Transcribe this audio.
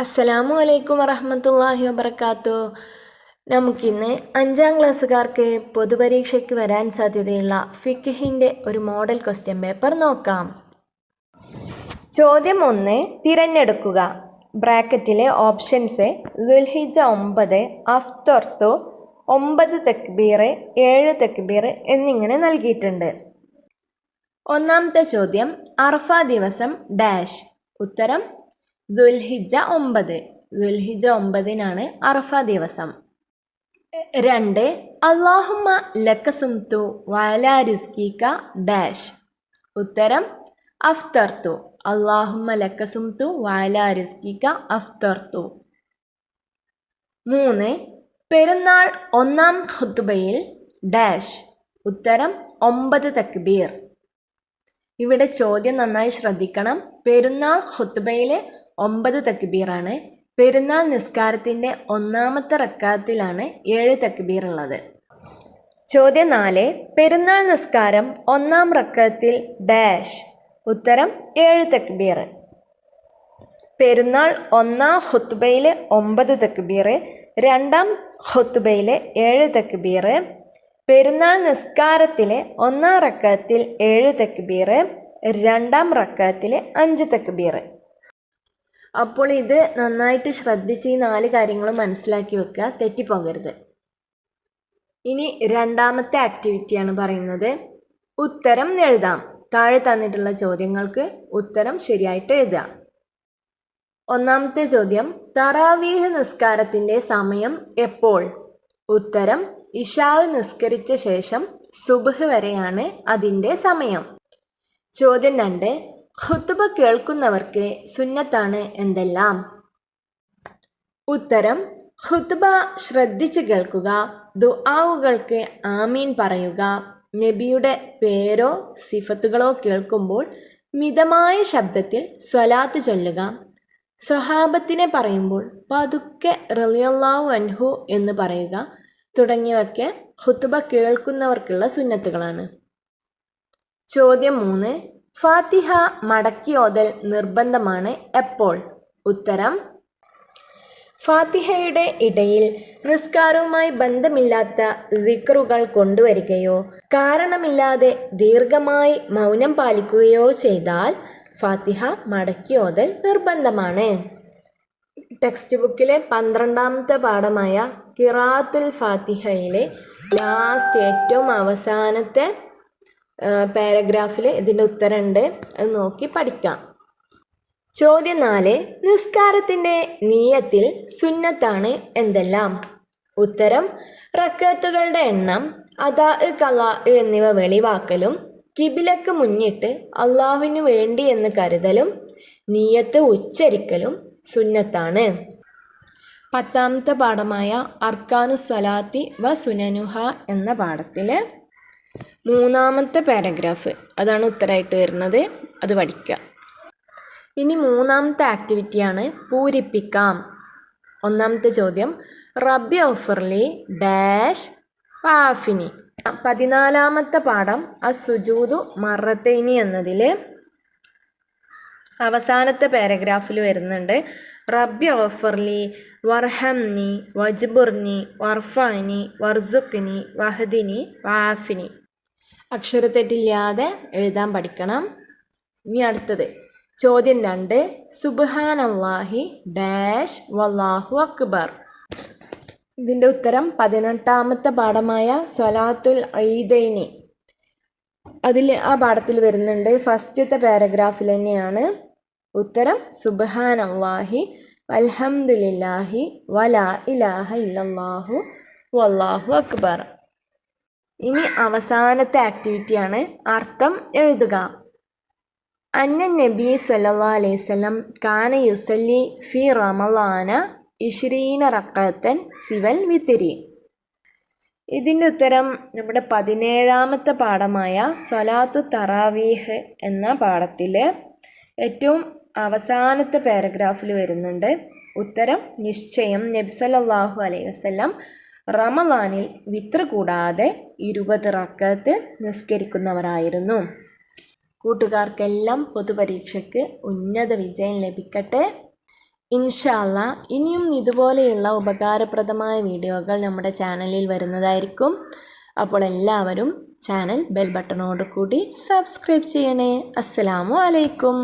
അസ്സലാമു അലൈക്കും വറഹമത്തല്ലാഹി വബർക്കാത്തു നമുക്കിന്ന് അഞ്ചാം ക്ലാസ്സുകാർക്ക് പൊതുപരീക്ഷയ്ക്ക് വരാൻ സാധ്യതയുള്ള ഫിഖിന്റെ ഒരു മോഡൽ ക്വസ്റ്റ്യൻ പേപ്പർ നോക്കാം. ചോദ്യം ഒന്ന് തിരഞ്ഞെടുക്കുക. ബ്രാക്കറ്റിലെ ഓപ്ഷൻസ് ദുൽഹിജ ഒമ്പത് അഫ്തൊർത്തു ഒമ്പത് തെക്ബീർ ഏഴ് തെക്ബീർ എന്നിങ്ങനെ നൽകിയിട്ടുണ്ട്. ഒന്നാമത്തെ ചോദ്യം അർഫ ദിവസം ഡാഷ്. ഉത്തരം ദുൽഹിജ ഒമ്പത്. ദുൽഹിജ ഒമ്പതിനാണ് അറഫ ദിവസം. രണ്ട് അള്ളാഹുമ്മ ലക്കസുംതു വയലാ റിസ്കിക ഡാഷ്. ഉത്തരം അഫ്തർത്തു അള്ളാഹുമ്മ ലക്കസുംതു വയലാ റിസ്കിക അഫ്തർത്തു മൂന്ന് പെരുന്നാൾ ഒന്നാം ഖുത്തുബയിൽ ഡാഷ്. ഉത്തരം ഒമ്പത് തക്ബീർ. ഇവിടെ ചോദ്യം നന്നായി ശ്രദ്ധിക്കണം. പെരുന്നാൾ ഖുത്തുബയിലെ ഒമ്പത് തക്ബീറാണ്. പെരുന്നാൾ നിസ്കാരത്തിന്റെ ഒന്നാമത്തെ റക്കാത്തിലാണ് ഏഴ് തക്ബീർ ഉള്ളത് ചോദ്യം നാല് പെരുന്നാൾ നിസ്കാരം ഒന്നാം റക്കത്തിൽ ഡാഷ് ഉത്തരം ഏഴ് തക്ബീർ. പെരുന്നാൾ ഒന്നാം ഹുത്തുബയിലെ ഒമ്പത് തക്ബീർ രണ്ടാം ഹുത്തുബയിലെ ഏഴ് തക്ബീർ. പെരുന്നാൾ നിസ്കാരത്തിലെ ഒന്നാം റക്കത്തിൽ ഏഴ് തക്ബീർ രണ്ടാം റക്കത്തിലെ അഞ്ച് തക്ബീർ. അപ്പോൾ ഇത് നന്നായിട്ട് ശ്രദ്ധിച്ച് ഈ നാല് കാര്യങ്ങൾ മനസ്സിലാക്കി വെക്കുക. തെറ്റിപ്പോകരുത്. ഇനി രണ്ടാമത്തെ ആക്ടിവിറ്റിയാണ് പറയുന്നത്. ഉത്തരം എഴുതാം. താഴെ തന്നിട്ടുള്ള ചോദ്യങ്ങൾക്ക് ഉത്തരം ശരിയായിട്ട് എഴുതുക. ഒന്നാമത്തെ ചോദ്യം തറാവീഹ് നിസ്കാരത്തിന്റെ സമയം എപ്പോൾ? ഉത്തരം ഇഷാവ് നിസ്കരിച്ച ശേഷം സുബഹ് വരെയാണ് അതിന്റെ സമയം. ചോദ്യം രണ്ട് ഖുത്തുബ കേൾക്കുന്നവർക്ക് സുന്നത്താണ് എന്തെല്ലാം? ഉത്തരം ഖുത്തുബ ശ്രദ്ധിച്ച് കേൾക്കുക ദുആവുകൾക്ക് ആമീൻ പറയുക നബിയുടെ പേരോ സിഫത്തുകളോ കേൾക്കുമ്പോൾ മിതമായ ശബ്ദത്തിൽ സ്വലാത്ത് ചൊല്ലുക സ്വഹാബത്തിനെ പറയുമ്പോൾ പതുക്കെ റിയല്ലാവു അൻഹു എന്ന് പറയുക തുടങ്ങിയവയൊക്കെ ഖുത്തുബ കേൾക്കുന്നവർക്കുള്ള സുന്നത്തുകളാണ്. ചോദ്യം മൂന്ന് ഫാത്തിഹ മടക്കിയോതൽ നിർബന്ധമാണ് എപ്പോൾ? ഉത്തരം ഫാത്തിഹയുടെ ഇടയിൽ നിസ്കാരവുമായി ബന്ധമില്ലാത്ത വിക്റുകൾ കൊണ്ടുവരികയോ കാരണമില്ലാതെ ദീർഘമായി മൗനം പാലിക്കുകയോ ചെയ്താൽ ഫാത്തിഹ മടക്കിയോതൽ നിർബന്ധമാണ്. ടെക്സ്റ്റ് ബുക്കിലെ പന്ത്രണ്ടാമത്തെ പാഠമായ കിറാത്തുൽ ഫാത്തിഹയിലെ ലാസ്റ്റ് ഏറ്റവും അവസാനത്തെ പാരഗ്രാഫിൽ ഇതിന്റെ ഉത്തരമുണ്ട് അത് നോക്കി പഠിക്കാം. ചോദ്യം നാല് നിസ്കാരത്തിന്റെ നീയത്തിൽ സുന്നത്താണ് എന്തെല്ലാം? ഉത്തരം റക്കത്തുകളുടെ എണ്ണം അതാ കലാ എന്നിവ വെളിവാക്കലും കിബിലക്ക് മുന്നിട്ട് അള്ളാഹുവിന് വേണ്ടി എന്ന് കരുതലും നീയത്ത് ഉച്ചരിക്കലും സുന്നത്താണ്. പത്താമത്തെ പാഠമായ അർക്കാനു സലാത്തി വ സുനനുഹ എന്ന പാഠത്തിൽ മൂന്നാമത്തെ പാരഗ്രാഫ്. അതാണ് ഉത്തരമായിട്ട് വരുന്നത്. അത് പഠിക്കുക ഇനി മൂന്നാമത്തെ ആക്ടിവിറ്റിയാണ് പൂരിപ്പിക്കാം. ഒന്നാമത്തെ ചോദ്യം. റബ്ബി ഓഫർലി ഡാഷ് പാഫിനി. പതിനാലാമത്തെ പാഠം. അസുജൂതു മറത്തേനി എന്നതിൽ അവസാനത്തെ പാരഗ്രാഫിൽ വരുന്നുണ്ട്. റബ്ബി ഓഫർലി വർഹംനി വജ്ബുർനി വർഫാനി വർസുഖ്നി വഹദിനി വാഫിനി. അക്ഷരത്തെറ്റില്ലാതെ എഴുതാൻ പഠിക്കണം. ഇനി അടുത്തത്. ചോദ്യം രണ്ട്. സുബ്ഹാൻ അള്ളാഹി ഡാഷ് വല്ലാഹു അക്ബർ. ഇതിന്റെ ഉത്തരം പതിനെട്ടാമത്തെ പാഠമായ സ്വലാത്തുൽ ഈദൈനി. അതിൽ ആ പാഠത്തിൽ വരുന്നുണ്ട്. ഫസ്റ്റത്തെ പാരഗ്രാഫിൽ തന്നെയാണ് ഉത്തരം സുബ്ഹാൻ അള്ളാഹി അൽഹംദുലില്ലാഹി വലാ ഇലാഹ ഇല്ലാഹു വല്ലാഹു അക്ബർ. ഇനി അവസാനത്തെ ആക്ടിവിറ്റിയാണ് അർത്ഥം എഴുതുക. അന്ന നബി സല്ലാ അലൈഹി സ്വലം കാന യുസല്ലി ഫി റമലാന ഇഷ്രീന റക്കത്തൻ സിവൽ വിത്തിരി. ഇതിന്റെ ഉത്തരം നമ്മുടെ പതിനേഴാമത്തെ പാഠമായ സ്വലാത്തു തറാവീഹ് എന്ന പാഠത്തിൽ ഏറ്റവും അവസാനത്തെ പാരഗ്രാഫിൽ വരുന്നുണ്ട്. ഉത്തരം നിശ്ചയം നബ്സലല്ലാഹു അലൈഹി വസ്ലം റമലാനിൽ വിത്ര കൂടാതെ ഇരുപത് റക്കത്ത് നിസ്കരിക്കുന്നവരായിരുന്നു. കൂട്ടുകാർക്കെല്ലാം പൊതുപരീക്ഷയ്ക്ക് ഉന്നത വിജയം ലഭിക്കട്ടെ. ഇൻഷാല്ല ഇനിയും ഇതുപോലെയുള്ള ഉപകാരപ്രദമായ വീഡിയോകൾ നമ്മുടെ ചാനലിൽ വരുന്നതായിരിക്കും. അപ്പോൾ എല്ലാവരും ചാനൽ ബെൽ ബട്ടണോട് കൂടി സബ്സ്ക്രൈബ് ചെയ്യണേ. അസ്സലാമു അലൈക്കും.